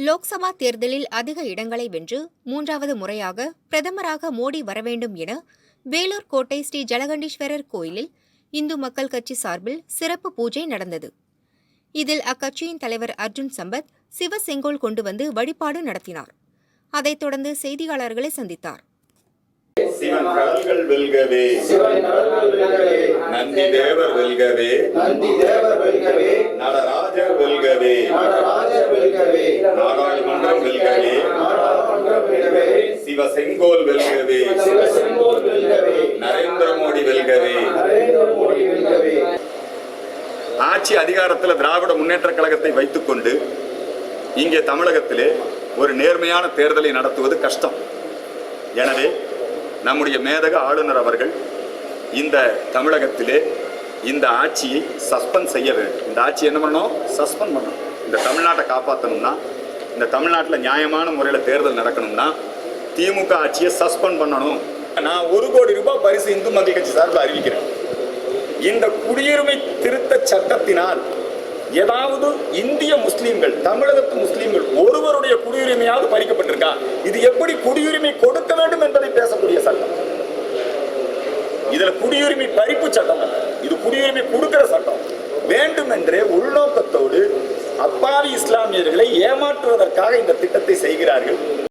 லோக்சபா தேர்தலில் அதிக இடங்களை வென்று மூன்றாவது முறையாக பிரதமராக மோடி வரவேண்டும் என வேலூர் கோட்டை ஸ்ரீ ஜலகண்டீஸ்வரர் கோயிலில் இந்து மக்கள் கட்சி சார்பில் சிறப்பு பூஜை நடந்தது. இதில் அக்கட்சியின் தலைவர் அர்ஜுன் சம்பத் சிவ செங்கோல் கொண்டு வந்து வழிபாடு நடத்தினார். அதைத் தொடர்ந்து செய்தியாளர்களை சந்தித்தார். சிவன் கடல்கள் வெல்கவே. நந்தி தேவர் வெல்கவே. நந்தி தேவர் வெல்கவே. நடராஜர் வெல்கவே. நடராஜர் வெல்கவே நாடாளுமன்றம் வெல்கவே நாடாளுமன்றம் வெல்கவே சிவ செங்கோல் வெல்கவே. நரேந்திர மோடி வெல்கவே. நரேந்திர மோடி வெல்கவே ஆட்சி அதிகாரத்தில் திராவிட முன்னேற்ற கழகத்தை வைத்துக்கொண்டு இங்கே தமிழகத்திலே ஒரு நேர்மையான தேர்தலை நடத்துவது கஷ்டம். எனவே நம்முடைய மேதக ஆளுநர் அவர்கள் இந்த தமிழகத்திலே இந்த ஆட்சியை சஸ்பெண்ட் செய்ய வேண்டும். இந்த ஆட்சி என்ன பண்ணணும்? சஸ்பெண்ட் பண்ணணும். இந்த தமிழ்நாட்டை காப்பாற்றணும்னா இந்த தமிழ்நாட்டில் நியாயமான முறையில் தேர்தல் நடக்கணும்னா திமுக ஆட்சியை சஸ்பெண்ட் பண்ணணும். நான் ஒரு கோடி ரூபாய் பரிசு இந்து மக்கள் கட்சி சார்பில் அறிவிக்கிறேன். இந்த குடியுரிமை திருத்த சட்டத்தினால் ஏதாவது இந்திய முஸ்லீம்கள் தமிழகத்து முஸ்லிம்கள் ஒருவருடைய குடியுரிமையாவது பறிக்கப்பட்டிருக்கா? இது எப்படி குடியுரிமை கொடுக்க வேண்டும் என்பதை பேசக்கூடிய சட்டம்? இதுல குடியுரிமை பறிப்பு சட்டம் இது குடியுரிமை கொடுக்கிற சட்டம். வேண்டுமென்றே உள்நோக்கத்தோடு அப்பாவி இஸ்லாமியர்களை ஏமாற்றுவதற்காக இந்த திட்டத்தை செய்கிறார்கள்.